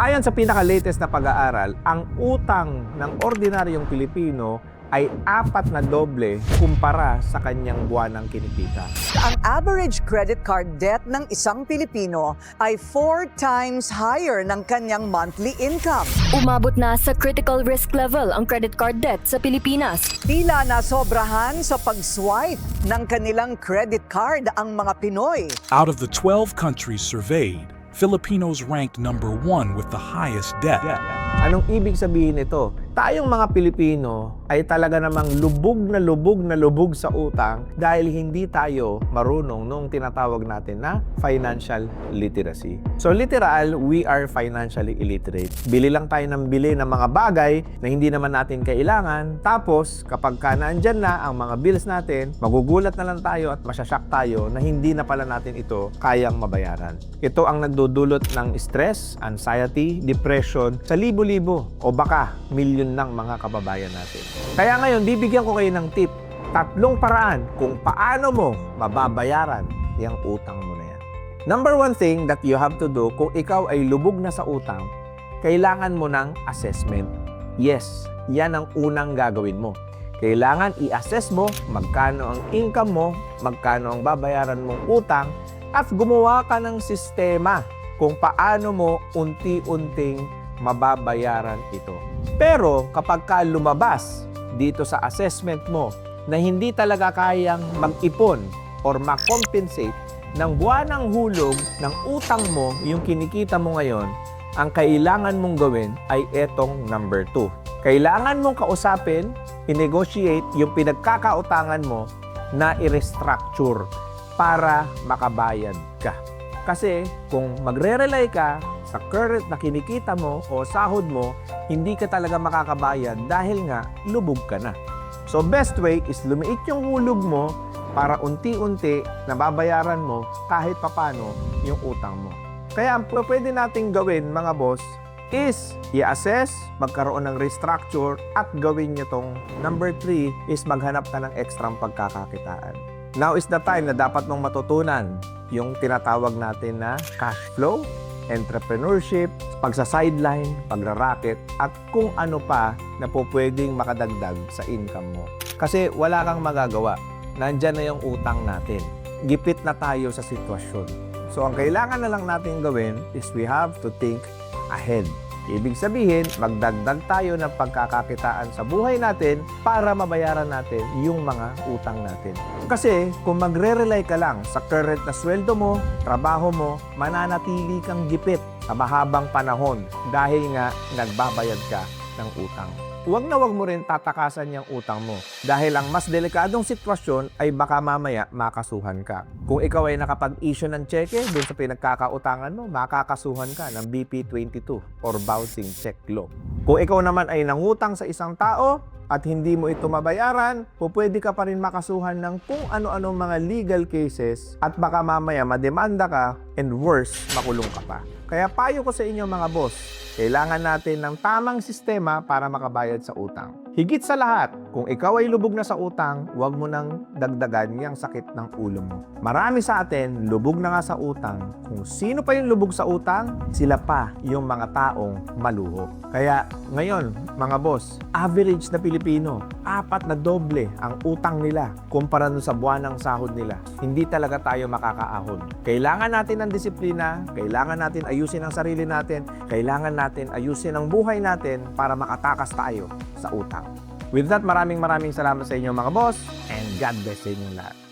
Ayon sa pinaka-latest na pag-aaral, ang utang ng ordinaryong Pilipino ay apat na doble kumpara sa kanyang buwanang kinikita. Ang average credit card debt ng isang Pilipino ay four times higher ng kanyang monthly income. Umabot na sa critical risk level ang credit card debt sa Pilipinas. Tila na sobrahan sa pag-swipe ng kanilang credit card ang mga Pinoy. Out of the 12 countries surveyed, Filipinos ranked number one with the highest debt. Anong ibig sabihin nito? Tayong mga Pilipino ay talaga namang lubog na lubog na lubog sa utang dahil hindi tayo marunong nung tinatawag natin na financial literacy. So literal, we are financially illiterate. Bili lang tayo ng bili ng mga bagay na hindi naman natin kailangan. Tapos, kapag ka naandyan na ang mga bills natin, magugulat na lang tayo at masyasyak tayo na hindi na pala natin ito kayang mabayaran. Ito ang nagdudulot ng stress, anxiety, depression sa libo-libo o baka milyon ng mga kababayan natin. Kaya ngayon, bibigyan ko kayo ng tip. Tatlong paraan kung paano mo mababayaran yung utang mo na yan. Number one thing that you have to do kung ikaw ay lubog na sa utang, kailangan mo ng assessment. Yes, yan ang unang gagawin mo. Kailangan i-assess mo magkano ang income mo, magkano ang babayaran mong utang, at gumawa ka ng sistema kung paano mo unti-unting mababayaran ito. Pero kapag ka lumabas dito sa assessment mo na hindi talaga kayang mag-ipon or makompensate ng buwanang hulog ng utang mo, yung kinikita mo ngayon, ang kailangan mong gawin ay etong number 2. Kailangan mong kausapin, i-negotiate yung pinagkakautangan mo na i-restructure para makabayad ka. Kasi kung magre-rely ka sa current na kinikita mo o sahod mo, hindi ka talaga makakabayad dahil nga lubog ka na. So best way is lumiit yung hulog mo para unti-unti nababayaran mo kahit papano yung utang mo. Kaya ang pwede nating gawin mga boss is i-assess, magkaroon ng restructure at gawin nyo tong number 3 is maghanap ka ng ekstrang pagkakakitaan. Now is the time na dapat mong matutunan yung tinatawag natin na cash flow, entrepreneurship, pagsa-sideline, pagra-racket, at kung ano pa na po pwedeng makadagdag sa income mo. Kasi wala kang magagawa. Nandyan na yung utang natin. Gipit na tayo sa sitwasyon. So ang kailangan na lang natin gawin is we have to think ahead. Ibig sabihin, magdagdag tayo ng pagkakakitaan sa buhay natin para mabayaran natin yung mga utang natin. Kasi kung magre-rely ka lang sa current na sweldo mo, trabaho mo, mananatili kang gipit sa mahabang panahon dahil nga nagbabayad ka ng utang. Huwag na huwag mo rin tatakasan yung utang mo dahil ang mas delikadong sitwasyon ay baka mamaya makasuhan ka. Kung ikaw ay nakapag-issue ng cheque dun sa pinagkakautangan mo, makakasuhan ka ng BP22 or bouncing check law. Kung ikaw naman ay nangutang sa isang tao at hindi mo ito mabayaran, pupwede ka pa rin makasuhan ng kung ano-ano mga legal cases at baka mamaya mademanda ka and worse, makulong ka pa. Kaya payo ko sa inyo mga boss, kailangan natin ng tamang sistema para makabayad sa utang. Higit sa lahat, kung ikaw ay lubog na sa utang, huwag mo nang dagdagan yung sakit ng ulo mo. Marami sa atin, lubog na nga sa utang. Kung sino pa yung lubog sa utang, sila pa yung mga taong maluho. Kaya ngayon, mga boss, average na Pilipino, apat na doble ang utang nila kumpara sa buwan ng sahod nila. Hindi talaga tayo makakaahon. Kailangan natin ng disiplina, kailangan natin ayusin ang sarili natin, kailangan natin ayusin ang buhay natin para makatakas tayo sa utang. With that, maraming maraming salamat sa inyo mga boss and God bless sa inyong lahat.